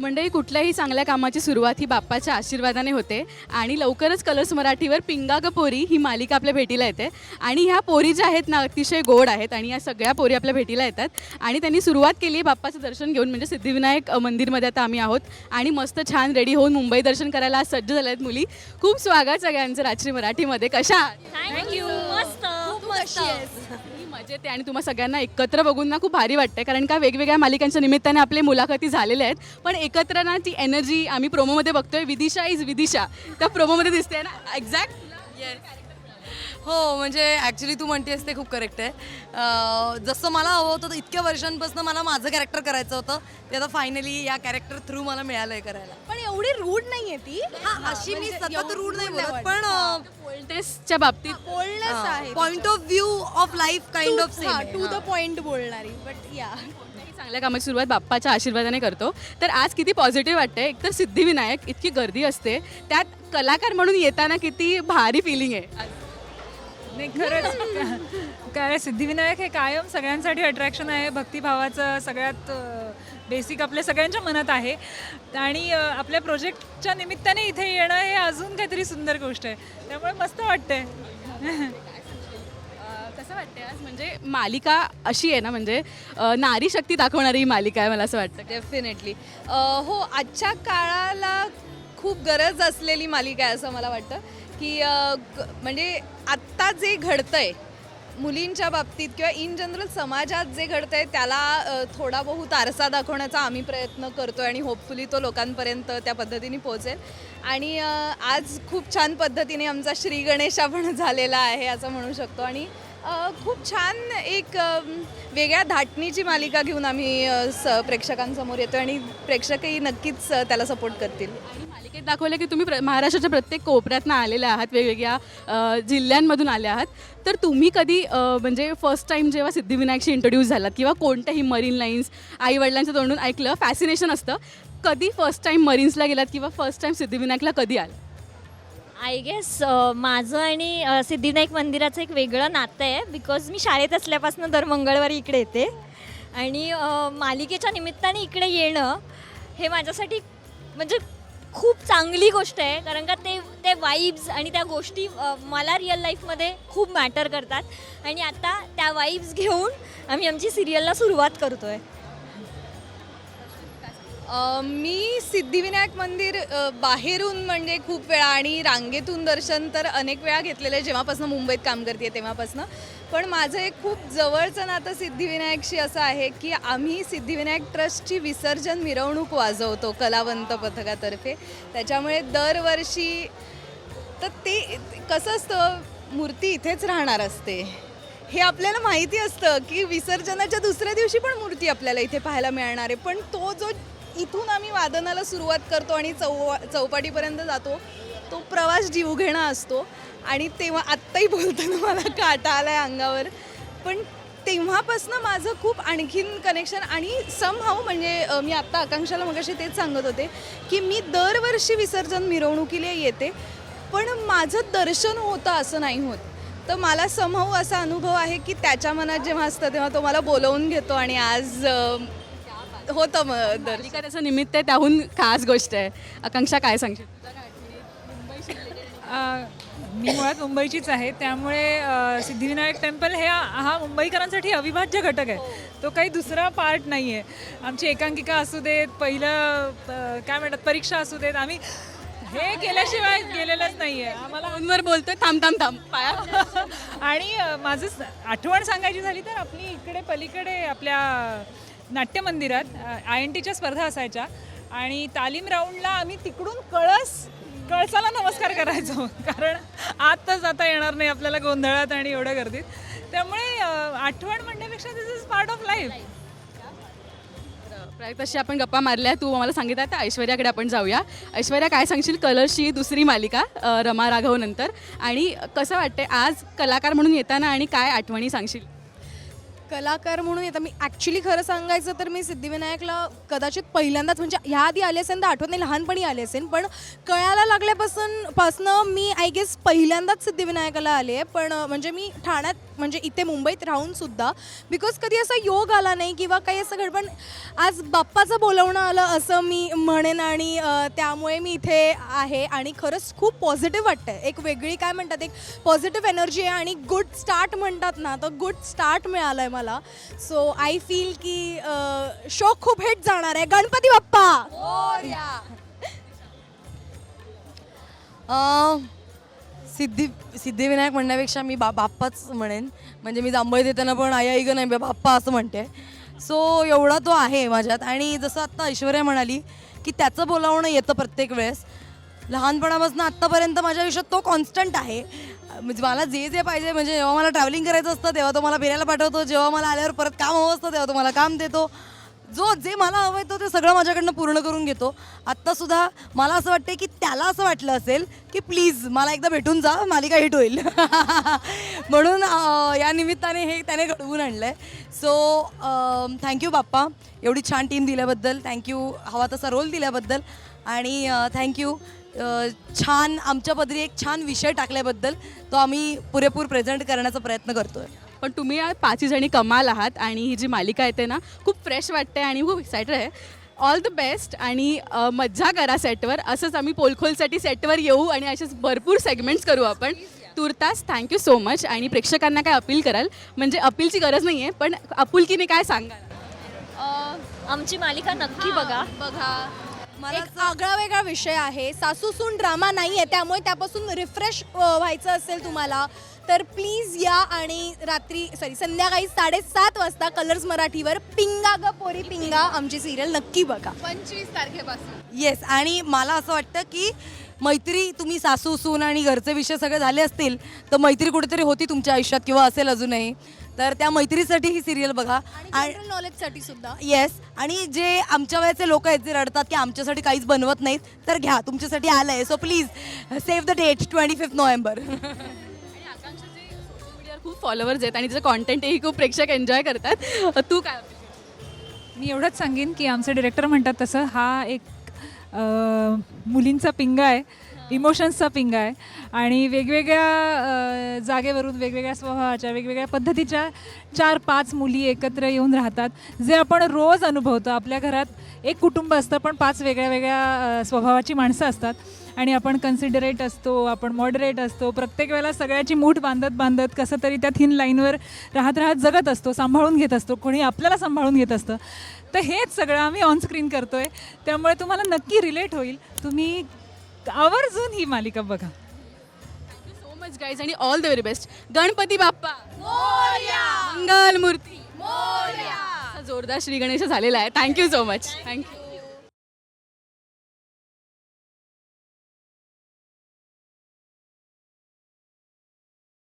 मंडळी कुठल्याही चांगल्या कामाची सुरुवात ही बाप्पाच्या आशीर्वादाने होते आणि लवकरच कलर्स मराठीवर पिंगा ग पोरी ही मालिका आपल्या भेटीला येते. आणि ह्या पोरी ज्या आहेत ना अतिशय गोड आहेत आणि या सगळ्या पोरी आपल्या भेटीला येतात. आणि त्यांनी सुरुवात केली आहे बाप्पाचं दर्शन घेऊन म्हणजे सिद्धिविनायक मंदिरमध्ये आता आम्ही आहोत. आणि मस्त छान रेडी होऊन मुंबई दर्शन करायला आज सज्ज झाल्या आहेत मुली. खूप स्वागत सगळ्यांचं रात्री मराठीमध्ये. कशा? थँक्यू मस्त. खूप मस्त. ही मजेत आहे आणि तुम्हाला सगळ्यांना एकत्र बघून ना खूप भारी वाटते कारण का वेगवेगळ्या मालिकांच्या निमित्ताने आपले मुलाखती झालेल्या आहेत. पण एकत्र ना ती एनर्जी आम्ही प्रोमोमध्ये बघतोय विदिशा इज विदिशा. त्या प्रोमोमध्ये दिसते ना? एक्झॅक्ट हो म्हणजे ॲक्च्युली तू म्हणतेस ते खूप करेक्ट आहे. अं, जसं मला हवं होतं तर इतक्या वर्षांपासून मला माझं कॅरेक्टर करायचं होतं ते आता फायनली या कॅरेक्टर थ्रू मला मिळालं आहे करायला. पण एवढी रूढ नाहीये ती. हा अशी मी सतत रूढ नाही बोलत पण च्या बाबतीत बोलणंच आहे point of view of life kind of to the point बोलणारी बट या कोणत्याही चांगल्या कामाची सुरुवात बाप्पाच्या आशीर्वादाने करतो. तर आज किती पॉझिटिव्ह वाटतंय. एकतर सिद्धिविनायक इतकी गर्दी असते. त्यात कलाकार म्हणून येताना किती भारी फिलिंग आहे. नाही खरंच. काय सिद्धिविनायक हे कायम सगळ्यांसाठी अट्रॅक्शन आहे. भक्तिभावाचं सगळ्यात बेसिक आपल्या सगळ्यांच्या मनात आहे. आणि आपल्या प्रोजेक्टच्या निमित्ताने इथे येणं हे अजून काहीतरी सुंदर गोष्ट आहे. त्यामुळे मस्त वाटतंय. कसं वाटतंय आज? म्हणजे मालिका अशी आहे ना म्हणजे नारी शक्ती दाखवणारी ही मालिका आहे मला असं वाटतं. डेफिनेटली हो आजच्या काळाला खूप गरज असलेली मालिका आहे असं मला वाटतं. की म्हणजे आत्ता जे घडतंय मुलींच्या बाबतीत किंवा इन जनरल समाजात जे घडतंय त्याला थोडा बहुत आरसा दाखवण्याचा आम्ही प्रयत्न करतो आहे आणि होपफुली तो लोकांपर्यंत त्या पद्धतीने पोहोचेल. आणि आज खूप छान पद्धतीने आमचा श्री गणेशा पण झालेला आहे असं म्हणू शकतो. आणि खूप छान एक वेगळ्या धाटणीची मालिका घेऊन आम्ही स प्रेक्षकांसमोर येतो आणि प्रेक्षकही नक्कीच त्याला सपोर्ट करतील. आणि मालिकेत दाखवलं की तुम्ही प्र महाराष्ट्राच्या प्रत्येक कोपऱ्यातनं आलेल्या आहात वेगवेगळ्या जिल्ह्यांमधून आल्या आहात. तर तुम्ही कधी म्हणजे फर्स्ट टाईम जेव्हा सिद्धिविनायकशी इंट्रोड्यूस झालात किंवा कोणत्याही मरीन लाईन्स आई वडिलांच्या तोंडून ऐकलं फॅसिनेशन असतं. कधी फर्स्ट टाईम मरीन्सला गेलात किंवा फर्स्ट टाईम सिद्धिविनायकला कधी आलं आय गेस माझं आणि सिद्धिविनायक मंदिराचं एक वेगळं नातं आहे बिकॉज मी शाळेत असल्यापासून दर मंगळवारी इकडे येते. आणि मालिकेच्या निमित्ताने इकडे येणं हे माझ्यासाठी म्हणजे खूप चांगली गोष्ट आहे कारण का ते ते वाईब्स आणि त्या गोष्टी मला रिअल लाईफमध्ये खूप मॅटर करतात. आणि आता त्या वाईब्स घेऊन आम्ही आमची सिरियलला सुरुवात करतो आहे मी सिद्धिविनायक मंदिर बाहेरून म्हणजे खूप वेळा आणि रांगेतून दर्शन तर अनेक वेळा घेतलेलं आहे. जेव्हापासून मुंबईत काम करते तेव्हापासून. पण माझं एक खूप जवळचं नातं सिद्धिविनायकशी असं आहे की आम्ही सिद्धिविनायक ट्रस्टची विसर्जन मिरवणूक वाजवतो कलावंत पथकातर्फे. त्याच्यामुळे दरवर्षी तर ते कसं असतं मूर्ती इथेच राहणार असते. हे आपल्याला माहिती असतं की विसर्जनाच्या दुसऱ्या दिवशी पण मूर्ती आपल्याला इथे पाहायला मिळणार आहे. पण तो जो इथून आम्ही वादनाला सुरुवात करतो आणि चौ चौपाटीपर्यंत जातो. तो प्रवास जीवघेणा असतो. आणि तेव्हा आत्ताही बोलताना मला काटा आला आहे अंगावर. पण तेव्हापासनं माझं खूप आणखीन कनेक्शन आणि समहाऊ म्हणजे मी आत्ता आकांक्षाला मगाशी तेच सांगत होते की मी दरवर्षी विसर्जन मिरवणुकीला येते. पण माझं दर्शन होतं असं नाही होत. तर मला समहाऊ असा अनुभव आहे की त्याच्या मनात जेव्हा असतं तेव्हा तो मला बोलवून घेतो आणि आज होतं मग मालिका त्याचं निमित्त आहे त्याहून खास गोष्ट आहे. आकांक्षा काय सांगशील? अ, मी मुळात मुंबईचीच आहे त्यामुळे अ, सिद्धिविनायक टेम्पल हे हा मुंबईकरांसाठी अविभाज्य घटक आहे. तो काही दुसरा पार्ट नाही आहे आमची एकांकिका असू देत पहिलं अ, काय म्हणतात परीक्षा असू देत आम्ही हे केल्याशिवाय गेलेलंच नाही आहे आम्हाला फोनवर बोलतोय थांब थांब थांब पाया. आणि अ, माझं स- आठवण सांगायची झाली तर आपली इकडे पलीकडे आपल्या नाट्य मंदिरात आय एन टीच्या स्पर्धा असायच्या आणि तालीम राऊंडला आम्ही तिकडून कळस कळसाला नमस्कार करायचो. कारण आत तर जाता येणार नाही आपल्याला गोंधळात आणि एवढ्या गर्दीत. त्यामुळे आठवण म्हणण्यापेक्षा this is part of life प्राय तशी आपण गप्पा मारल्या तू मला सांगितलं तर ऐश्वर्याकडे आपण जाऊया. ऐश्वर्या काय सांगशील? कलर्सची दुसरी मालिका रमा राघव नंतर. आणि कसं वाटतंय आज कलाकार म्हणून येताना आणि काय आठवणी सांगशील? कलाकार म्हणून येतं. मी ॲक्च्युली खरं सांगायचं तर मी सिद्धिविनायकला कदाचित पहिल्यांदाच म्हणजे ह्या आधी आले असेल तर आठवत नाही लहानपणी आले असेल. पण कळायला लागल्यापासून पासनं मी आय गेस पहिल्यांदाच सिद्धिविनायकाला आले आहे पण म्हणजे मी ठाण्यात म्हणजे इथे मुंबईत राहूनसुद्धा बिकॉज कधी असा योग आला नाही किंवा काही असं घड पण आज बाप्पाचं बोलवणं आलं असं मी म्हणेन आणि त्यामुळे मी इथे आहे आणि खरंच खूप पॉझिटिव्ह वाटतं एक वेगळी काय म्हणतात एक पॉझिटिव्ह एनर्जी आहे आणि गुड स्टार्ट म्हणतात ना तर गुड स्टार्ट मिळालं आहे मला सो आय फील की शो खूप हिट जाणार आहे. गणपती बाप्पा! सिद्धी सिद्धिविनायक म्हणण्यापेक्षा मी बा बाप्पाच म्हणेन. म्हणजे मी जांभळी देताना पण आई आई ग नाही बा- बाप्पा असं म्हणते. सो एवढा तो आहे माझ्यात. आणि जसं आत्ता ऐश्वर्या म्हणाली की त्याचं बोलावणं येतं प्रत्येक वेळेस. लहानपणापासून आत्तापर्यंत माझ्या आयुष्यात तो कॉन्स्टंट आहे. म्हणजे मला जे जे पाहिजे म्हणजे जेव्हा मला ट्रॅव्हलिंग करायचं असतं तेव्हा तो मला फिरायला पाठवतो. जेव्हा मला आल्यावर परत काम हवं असतं तेव्हा तो मला काम देतो. जो जे मला हवं आहे तो ते सगळं माझ्याकडनं पूर्ण करून घेतो. आत्तासुद्धा मला असं वाटतं की त्याला असं वाटलं असेल की प्लीज मला एकदा भेटून जा मालिका हिट होईल. म्हणून या निमित्ताने हे त्याने घडवून आणलं आहे सो थँक्यू बाप्पा. एवढी छान टीम दिल्याबद्दल. थँक्यू हवा तसा रोल दिल्याबद्दल. आणि थँक्यू छान आमच्या पदरी एक छान विषय टाकल्याबद्दल तो आम्ही पुरेपूर प्रेझेंट करण्याचा प्रयत्न करतो आहे पण तुम्ही या पाचही जणी कमाल आहात आणि ही जी मालिका येते ना खूप फ्रेश वाटते आणि खूप एक्सायटेड आहे. ऑल द बेस्ट आणि मज्जा करा सेटवर असंच आम्ही पोलखोलसाठी सेटवर येऊ आणि असेच भरपूर सेगमेंट्स करू आपण. तुर्तास थँक्यू सो मच आणि प्रेक्षकांना काय अपील कराल? म्हणजे अपीलची गरज नाही आहे पण आपुलकीने काय सांगाल? आमची मालिका नक्की बघा. बघा. एक आगळा वेगळा विषय आहे. सासू सून ड्रामा नाही आहे त्यामुळे त्यापासून रिफ्रेश व्हायचं असेल तुम्हाला तर प्लीज या आणि रात्री सॉरी संध्याकाळी साडेसात वाजता कलर्स मराठीवर पिंगा ग पोरी पिंगा आमची सिरियल नक्की बघा. पंचवीस तारखेपासून. येस आणि मला असं वाटतं की मैत्री तुम्ही सासू सून आणि घरचे विषय सगळे झाले असतील तर मैत्री कुठेतरी होती तुमच्या आयुष्यात किंवा असेल अजूनही? तर त्या मैत्रीसाठी ही सिरियल बघा. आणि जनरल नॉलेजसाठी सुद्धा. येस आणि जे आमच्या वयाचे लोक आहेत जे रडतात की आमच्यासाठी काहीच बनवत नाहीत तर घ्या तुमच्यासाठी आलं आहे so please save the date twenty fifth November आणि आकांक्षाचे सोशल मीडियावर खूप फॉलोअर्स आहेत आणि तिचं कॉन्टेंटही खूप प्रेक्षक एन्जॉय करतात. तू काय? मी एवढंच सांगेन की आमचे डिरेक्टर म्हणतात तसं हा एक मुलींचा पिंगा आहे इमोशन्सचा पिंगा आहे. आणि वेगवेगळ्या जागेवरून वेगवेगळ्या स्वभावाच्या वेगवेगळ्या पद्धतीच्या चार पाच मुली एकत्र येऊन राहतात जे आपण रोज अनुभवतो. आपल्या घरात एक कुटुंब असतं पण पाच वेगळ्या वेगळ्या स्वभावाची माणसं असतात. आणि आपण कन्सिडरेट असतो आपण मॉडरेट असतो. प्रत्येक वेळेला सगळ्याची मूठ बांधत बांधत कसं तरी त्या थिन लाईनवर राहत राहत जगत असतो सांभाळून घेत असतो. कोणी आपल्याला सांभाळून घेत असतं. तर हेच सगळं आम्ही ऑनस्क्रीन करतो आहे त्यामुळे तुम्हाला नक्की रिलेट होईल. तुम्ही आवर्जून ही मालिका बघा. Thank you so much guys आणि all the very best Ganpati Bappa. मंगल मूर्ती जोरदार श्री गणेश झालेला आहे. Thank you so much thank you